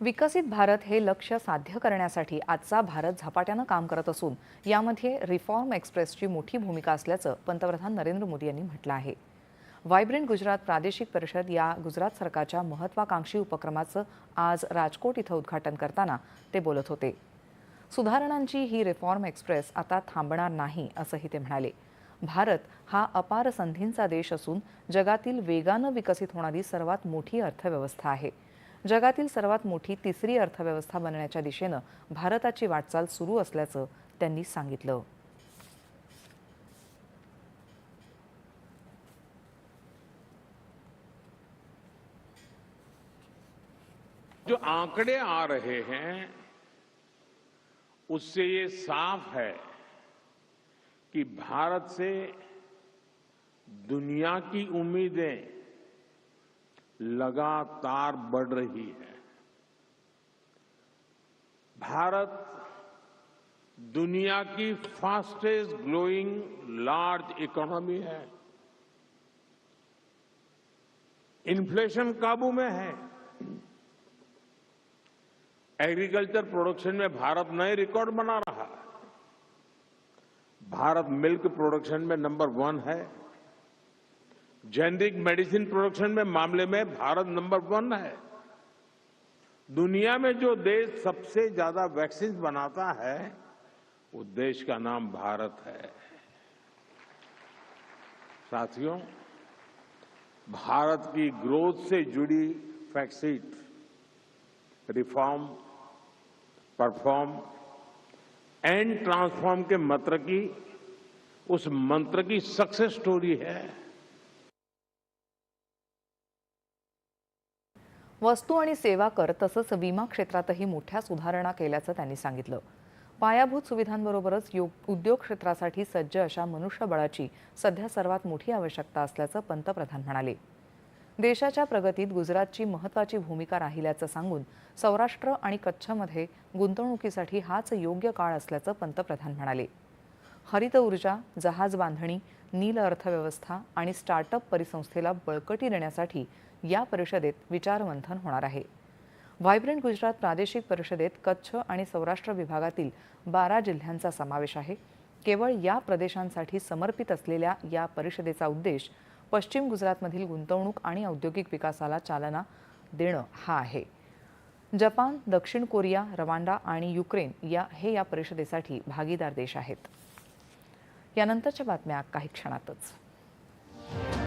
विकसित भारत हे लक्ष्य साध्य करण्यासाठी आजचा भारत झपाट्यानं काम करत असून यामध्ये रिफॉर्म एक्सप्रेसची मोठी भूमिका असल्याचं पंतप्रधान नरेंद्र मोदी यांनी म्हटलं आहे. व्हायब्रंट गुजरात प्रादेशिक परिषद या गुजरात सरकारच्या महत्वाकांक्षी उपक्रमाचं आज राजकोट इथं उद्घाटन करताना ते बोलत होते. सुधारणांची ही रिफॉर्म एक्सप्रेस आता थांबणार नाही असंही ते म्हणाले. भारत हा अपार संधींचा देश असून जगातील वेगानं विकसित होणारी सर्वात मोठी अर्थव्यवस्था आहे. जगातील सर्वात मोठी तिसरी अर्थव्यवस्था बनण्याच्या दिशेनं भारताची वाटचाल सुरू असल्याचं त्यांनी सांगितलं. जो आंकड़े आ रहे हैं उससे ये साफ है कि भारत से दुनिया की उम्मीदें लगातार बढ़ रही है। भारत दुनिया की फास्टेस्ट ग्रोइंग लार्ज इकोनॉमी है। इन्फ्लेशन काबू में है। एग्रीकल्चर प्रोडक्शन में भारत नए रिकॉर्ड बना रहा है। भारत मिल्क प्रोडक्शन में नंबर वन है। जेनरिक मेडिसिन प्रोडक्शन में मामले में भारत नंबर वन है। दुनिया में जो देश सबसे ज़्यादा वैक्सीन बनाता है, वो देश का नाम भारत है। साथियों, भारत की ग्रोथ से जुड़ी फैक्सीट रिफॉर्म परफॉर्म एंड ट्रांसफॉर्म के मंत्र की, उस मंत्र की सक्सेस स्टोरी है। वस्तू आणि सेवा कर तसंच विमा क्षेत्रातही मोठ्या सुधारणा केल्याचं त्यांनी सांगितलं. पायाभूत सुविधांबरोबरच योग उद्योग क्षेत्रासाठी सज्ज अशा मनुष्यबळाची सध्या सर्वात मोठी आवश्यकता असल्याचं पंतप्रधान म्हणाले. देशाच्या प्रगतीत गुजरातची महत्त्वाची भूमिका राहिल्याचं सांगून सौराष्ट्र आणि कच्छमध्ये गुंतवणुकीसाठी हाच योग्य काळ असल्याचं पंतप्रधान म्हणाले. हरित ऊर्जा जहाज बांधणी नील अर्थव्यवस्था आणि स्टार्टअप परिसंस्थेला बळकटी देण्यासाठी या परिषदेत विचारमंथन होणार आहे. व्हायब्रंट गुजरात प्रादेशिक परिषदेत कच्छ आणि सौराष्ट्र विभागातील बारा जिल्ह्यांचा समावेश आहे. केवळ या प्रदेशांसाठी समर्पित असलेल्या या परिषदेचा उद्देश पश्चिम गुजरातमधील गुंतवणूक आणि औद्योगिक विकासाला चालना देणं हा आहे. जपान दक्षिण कोरिया रवांडा आणि युक्रेन या हे या परिषदेसाठी भागीदार देश आहेत. यानंतरच्या बातम्या काही क्षणातच.